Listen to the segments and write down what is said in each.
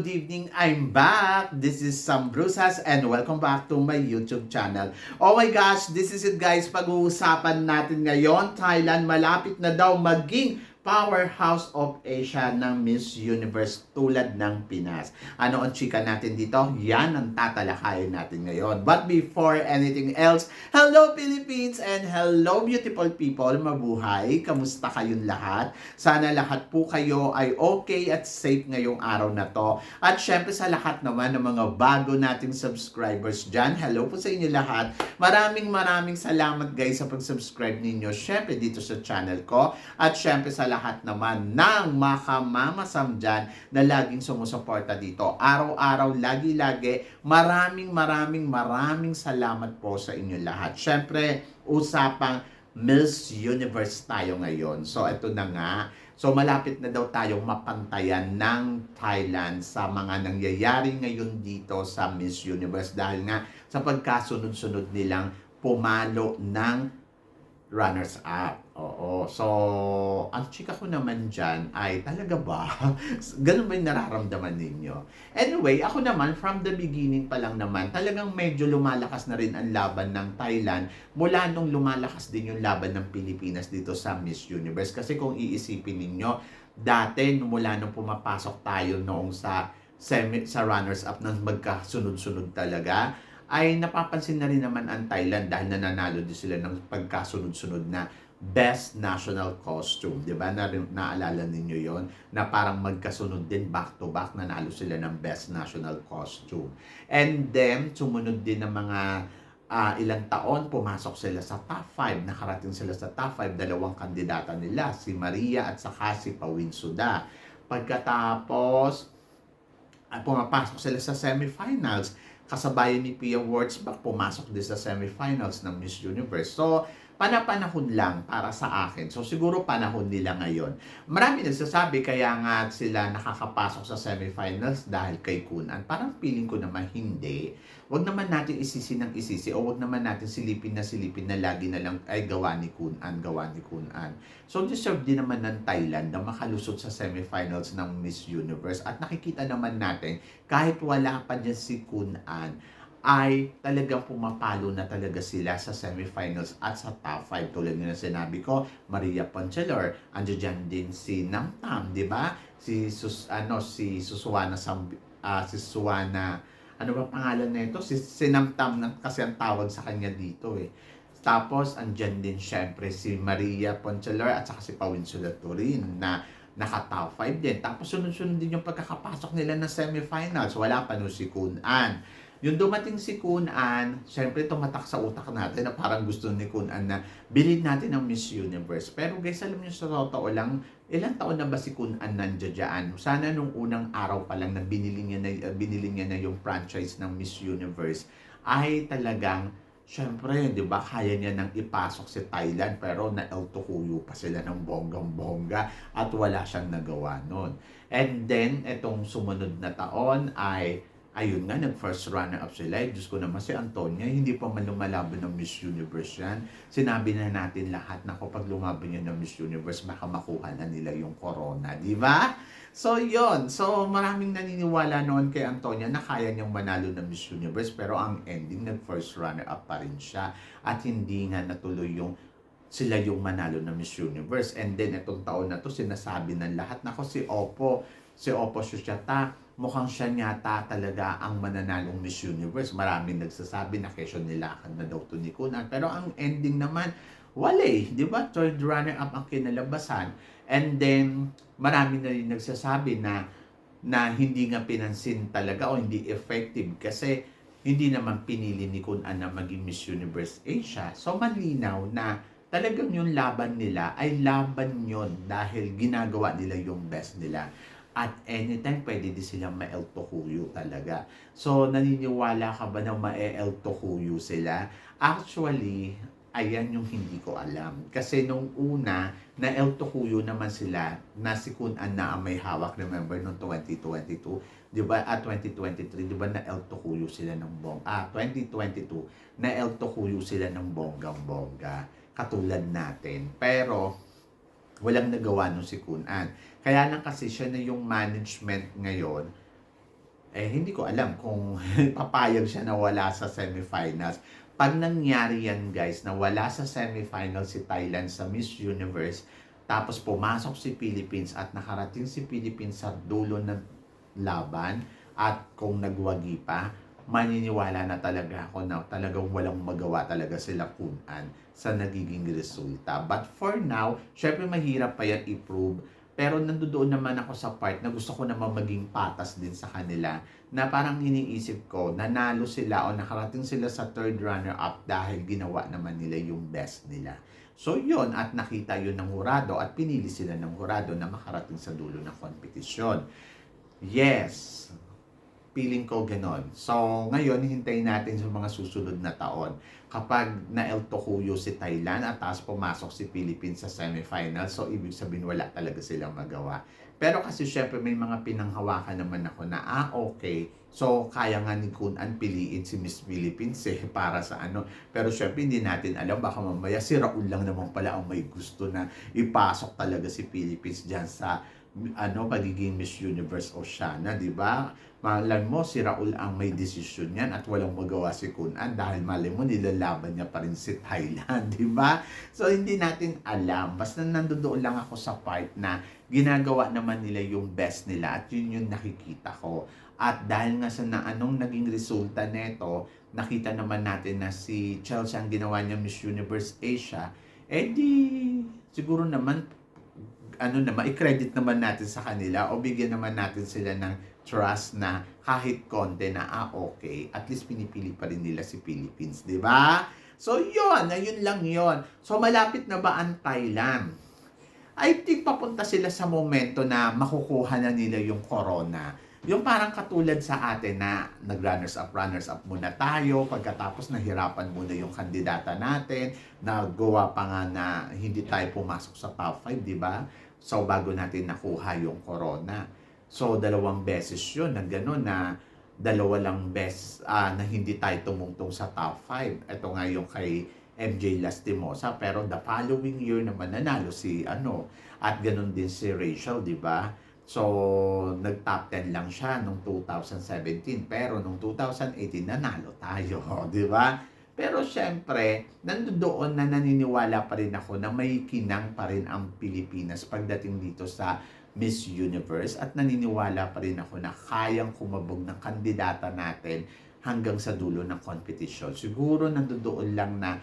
Good evening! I'm back! This is Sam Brusas and welcome back to my YouTube channel. Oh my gosh! This is it guys! Pag-uusapan natin ngayon, Thailand malapit na daw maging powerhouse of Asia ng Miss Universe tulad ng Pinas. Ano ang chika natin dito? Yan ang tatalakayin natin ngayon. But before anything else, hello Philippines and hello beautiful people! Mabuhay! Kamusta kayong lahat? Sana lahat po kayo ay okay at safe ngayong araw na to. At syempre sa lahat naman ng mga bago nating subscribers dyan, hello po sa inyo lahat. Maraming maraming salamat guys sa pag-subscribe ninyo syempre dito sa channel ko. At syempre sa lahat naman ng makamamasam dyan na laging sumusuporta dito. Araw-araw, lagi-lagi, maraming maraming maraming salamat po sa inyo lahat. Syempre, usapang Miss Universe tayo ngayon. So, ito na nga. So, malapit na daw tayong mapantayan ng Thailand sa mga nangyayari ngayon dito sa Miss Universe dahil nga sa pagkasunod-sunod nilang pumalo ng runners-up. Oo. So, ang chika ko naman dyan ay talaga ba? Ganun ba yung nararamdaman ninyo? Anyway, ako naman, from the beginning pa lang naman, talagang medyo lumalakas na rin ang laban ng Thailand mula nung lumalakas din yung laban ng Pilipinas dito sa Miss Universe. Kasi kung iisipin ninyo, dati mula nung pumapasok tayo noong sa semi, sa runners-up na magkasunod-sunod talaga, ay napapansin na rin naman ang Thailand dahil nananalo din sila ng pagkasunod-sunod na best national costume. Di ba? Na, naalala ninyo yon na parang magkasunod din back to back nanalo sila ng best national costume. And then, sumunod din ng mga ah, ilang taon, pumasok sila sa top 5. Nakarating sila sa top 5. Dalawang kandidata nila, si Maria at saka si Pawin Suda. Pagkatapos, ah, pumapasok sila sa semifinals kasabayan ni Pia Wurtzbach pumasok din sa semifinals ng Miss Universe. So, panapanahon lang para sa akin. So, siguro panahon nila ngayon. Marami nagsasabi kaya nga sila nakakapasok sa semifinals dahil kay Kunan. Parang feeling ko naman hindi. Huwag naman natin isisi ng isisi o huwag naman natin silipin na silipin na lagi na lang ay gawa ni Kunan, gawa ni Kunan. So, deserve din naman ng Thailand na makalusot sa semifinals ng Miss Universe. At nakikita naman natin, kahit wala pa dyan si Kunan, ay talagang pumapalo na talaga sila sa semifinals at sa top 5. Tulad nila sinabi ko, Maria Poncelor, andyan dyan din si Namtam, di ba? Si Sus, ano, si Suswana Sambi, ah, si Suswana, ano ba pangalan nito? Si, si Namtam na, kasi ang tawag sa kanya dito eh. Tapos, andyan din syempre si Maria Poncelor at saka si Pawin Sulaturin na naka top 5 din. Tapos sunod-sunod din yung pagkakapasok nila ng semifinals. Wala pa no si Kun An. Yung dumating si Kun An, syempre tumatak sa utak natin na parang gusto ni Kun An na bilhin natin ang Miss Universe. Pero guys, alam niyo sa totoo lang, ilang taon na ba si Kun An nandiyan? Sana nung unang araw pa lang na binili niya na, binili niya na yung franchise ng Miss Universe ay talagang Siyempre, di ba, kaya niya nang ipasok si Thailand pero na El Tokuyo pa sila ng bonggang-bongga at wala siyang nagawa noon. And then, itong sumunod na taon ay ayun nga, nag-first runner-up sila. Eh, Diyos ko naman si Antonia, hindi pa man lumalaban ng Miss Universe yan. Sinabi na natin lahat na kapag lumaban yan ng Miss Universe, baka makuha na nila yung corona. Di ba? So, yon So, maraming naniniwala noon kay Antonia na kaya niyang manalo ng Miss Universe. Pero ang ending, nag-first runner-up pa rin siya. At hindi nga natuloy yung sila yung manalo ng Miss Universe. And then, itong taon na to, sinasabi ng lahat, nako si Oppo, si Oppo Sushata, mukhang siya yata talaga ang mananalong Miss Universe. Maraming nagsasabi na kesyo nilakan na daw to ni Kunan. Pero ang ending naman, wala. Di ba? Third runner-up ang kinalabasan. And then, marami na rin nagsasabi na na hindi nga pinansin talaga o hindi effective kasi hindi naman pinili ni Kun An na maging Miss Universe Asia. So malinaw na talagang yung laban nila ay laban yon dahil ginagawa nila yung best nila. At anytime, pwede din silang ma-El Tokuyo talaga. So, naniniwala ka ba na ma-El Tokuyo sila? Actually, ayan yung hindi ko alam. Kasi nung una, na El Tokuyo naman sila, na si Kun An na ang may hawak, remember, noong 2022, di ba, at 2023, di ba, na El Tokuyo sila ng bong, ah, 2022, na El Tokuyo sila ng bonggang-bongga, katulad natin. Pero, walang nagawa nung si Kun An. Kaya lang kasi siya na yung management ngayon, eh hindi ko alam kung papayag siya na wala sa semifinals. Pag nangyari yan guys, na wala sa semifinals si Thailand sa Miss Universe, tapos pumasok si Philippines at nakarating si Philippines sa dulo ng laban, at kung nagwagi pa, maniniwala na talaga ako na talagang walang magawa talaga sila kunan sa nagiging resulta. But for now, syempre mahirap pa yan i-prove. Pero nandoon naman ako sa part na gusto ko naman maging patas din sa kanila na parang iniisip ko, nanalo sila o nakarating sila sa third runner-up dahil ginawa naman nila yung best nila. So yon at nakita yun ng hurado at pinili sila ng hurado na makarating sa dulo ng kompetisyon. Yes, feeling ko ganon. So, ngayon, hintayin natin sa mga susunod na taon. Kapag na-El Tocuyo si Thailand at tapos pumasok si Philippines sa semifinal, so ibig sabihin wala talaga silang magawa. Pero kasi syempre may mga pinanghawakan naman ako na, ah, okay. So, kaya nga ni Kun An piliin si Miss Philippines eh, para sa ano. Pero syempre hindi natin alam, baka mamaya si Raul lang naman pala ang may gusto na ipasok talaga si Philippines dyan sa ano, pagiging Miss Universe Oceana, di ba? Malam mo, si Raul ang may desisyon yan at walang magawa si Kunan dahil mali mo, nilalaban niya pa rin si Thailand, di ba? So, hindi natin alam. Basta nandoon lang ako sa part na ginagawa naman nila yung best nila at yun yung nakikita ko. At dahil nga sa na anong naging resulta neto, nakita naman natin na si Chelsea ang ginawa niya Miss Universe Asia, eh siguro naman ano naman, i-credit naman natin sa kanila o bigyan naman natin sila ng trust na kahit konti na, ah, okay, at least pinipili pa rin nila si Philippines, di ba? So, yun, ayun lang yon So, malapit na ba ang Thailand? I think papunta sila sa momento na makukuha na nila yung corona. Yung parang katulad sa atin na nag-runners up, runners up muna tayo, pagkatapos nahirapan muna yung kandidata natin, nagawa pa nga na hindi tayo pumasok sa top 5, di ba? So, bago natin nakuha yung corona. So, dalawang beses yun na gano'n na dalawa lang best ah, na hindi tayo tumungtong sa top 5. Ito nga yung kay MJ Lastimosa pero the following year naman nanalo si ano at ganun din si Rachel, di ba? So, nag-top 10 lang siya nung 2017 pero nung 2018 nanalo tayo, di ba? Pero syempre, nandoon na naniniwala pa rin ako na may kinang pa rin ang Pilipinas pagdating dito sa Miss Universe at naniniwala pa rin ako na kayang kumabog ng kandidata natin hanggang sa dulo ng competition. Siguro nandoon lang na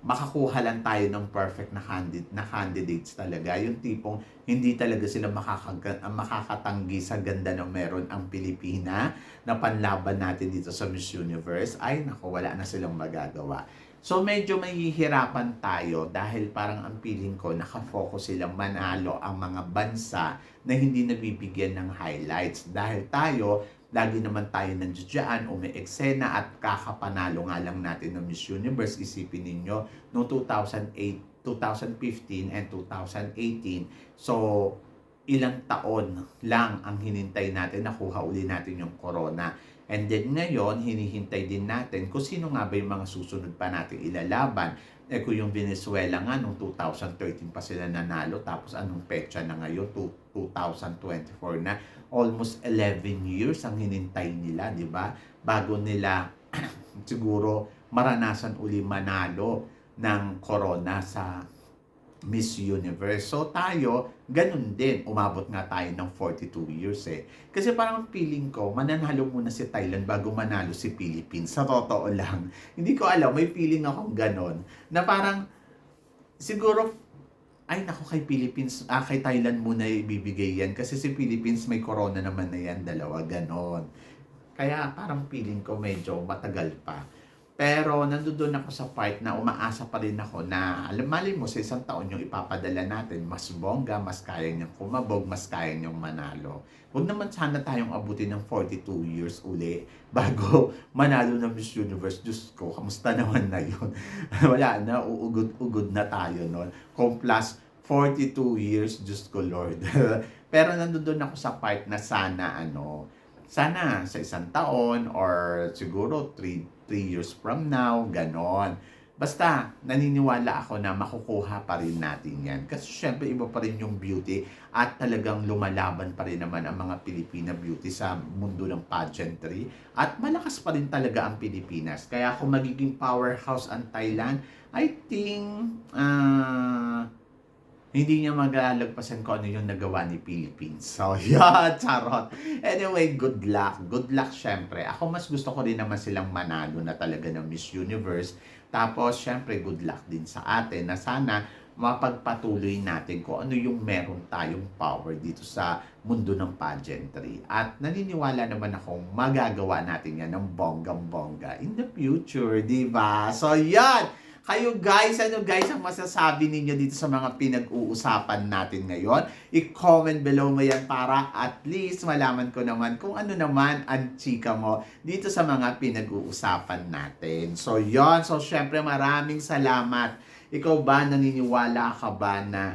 makakuha lang tayo ng perfect na, candid- na candidates talaga. Yung tipong hindi talaga sila makakaga- makakatanggi sa ganda na meron ang Pilipina na panlaban natin dito sa Miss Universe. Ay, naku, wala na silang magagawa. So medyo mahihirapan tayo dahil parang ang feeling ko nakafocus silang manalo ang mga bansa na hindi nabibigyan ng highlights. Dahil tayo, lagi naman tayo nandiyan, may eksena at kakapanalo nga lang natin ng Miss Universe. Isipin ninyo, noong 2008, 2015 and 2018. So, ilang taon lang ang hinintay natin, nakuha uli natin yung corona. And then ngayon, hinihintay din natin kung sino nga ba yung mga susunod pa natin ilalaban. Eh kung yung Venezuela nga, noong 2013 pa sila nanalo, tapos anong petsa na ngayon, 2024 na, almost 11 years ang hinintay nila, di ba? Bago nila siguro maranasan uli manalo ng corona sa Miss Universe. So tayo, ganun din. Umabot nga tayo ng 42 years eh. Kasi parang feeling ko, mananalo muna si Thailand bago manalo si Philippines. Sa totoo lang. Hindi ko alam, may feeling akong ganon. Na parang, siguro, ay nako kay Philippines, ah kay Thailand muna ibibigay yan. Kasi si Philippines may corona naman na yan, dalawa, ganon. Kaya parang feeling ko medyo matagal pa. Pero nandoon ako sa part na umaasa pa rin ako na alam mali mo sa isang taon yung ipapadala natin, mas bongga, mas kaya niyang kumabog, mas kaya niyang manalo. Huwag naman sana tayong abutin ng 42 years uli bago manalo ng Miss Universe. Diyos ko, kamusta naman na yun? Wala na, uugod-ugod na tayo noon. Kung plus 42 years, Diyos ko Lord. Pero nandoon ako sa part na sana ano, sana sa isang taon or siguro 3 3 years from now, ganon. Basta, naniniwala ako na makukuha pa rin natin yan. Kasi syempre, iba pa rin yung beauty at talagang lumalaban pa rin naman ang mga Pilipina beauty sa mundo ng pageantry. At malakas pa rin talaga ang Pilipinas. Kaya kung magiging powerhouse ang Thailand, I think, ah, hindi niya magalagpasan kung ano yung nagawa ni Philippines. So, yeah, charot. Anyway, good luck. Good luck, syempre. Ako mas gusto ko rin naman silang manalo na talaga ng Miss Universe. Tapos, syempre, good luck din sa atin na sana mapagpatuloy natin kung ano yung meron tayong power dito sa mundo ng pageantry. At naniniwala naman akong magagawa natin yan ng bonggang-bongga in the future, di ba? So, yan! Kayo guys, ano guys ang masasabi ninyo dito sa mga pinag-uusapan natin ngayon? I-comment below mo yan para at least malaman ko naman kung ano naman ang chika mo dito sa mga pinag-uusapan natin. So yon so syempre maraming salamat. Ikaw ba naniniwala ka ba na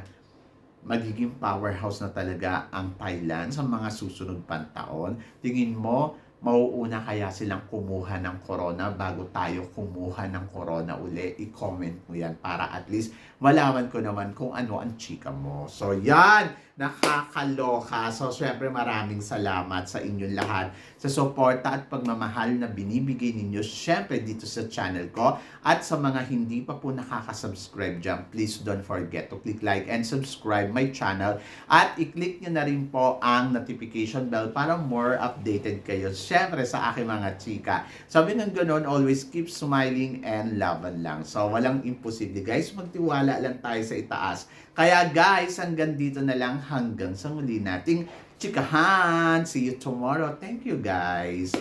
magiging powerhouse na talaga ang Thailand sa mga susunod pang taon? Tingin mo, mauuna kaya silang kumuha ng corona bago tayo kumuha ng corona uli? I-comment mo yan para at least malaman ko naman kung ano ang chika mo. So yan, nakakaloka. So syempre maraming salamat sa inyong lahat sa suporta at pagmamahal na binibigay ninyo syempre dito sa channel ko. At sa mga hindi pa po nakaka-subscribe dyan, please don't forget to click like and subscribe my channel. At i-click nyo na rin po ang notification bell para more updated kayo syempre sa aking mga chika. Sabi ng ganun, always keep smiling and laban lang. So, walang imposible. Guys, magtiwala lang tayo sa itaas. Kaya guys, hanggang dito na lang hanggang sa muli nating chikahan. See you tomorrow. Thank you guys.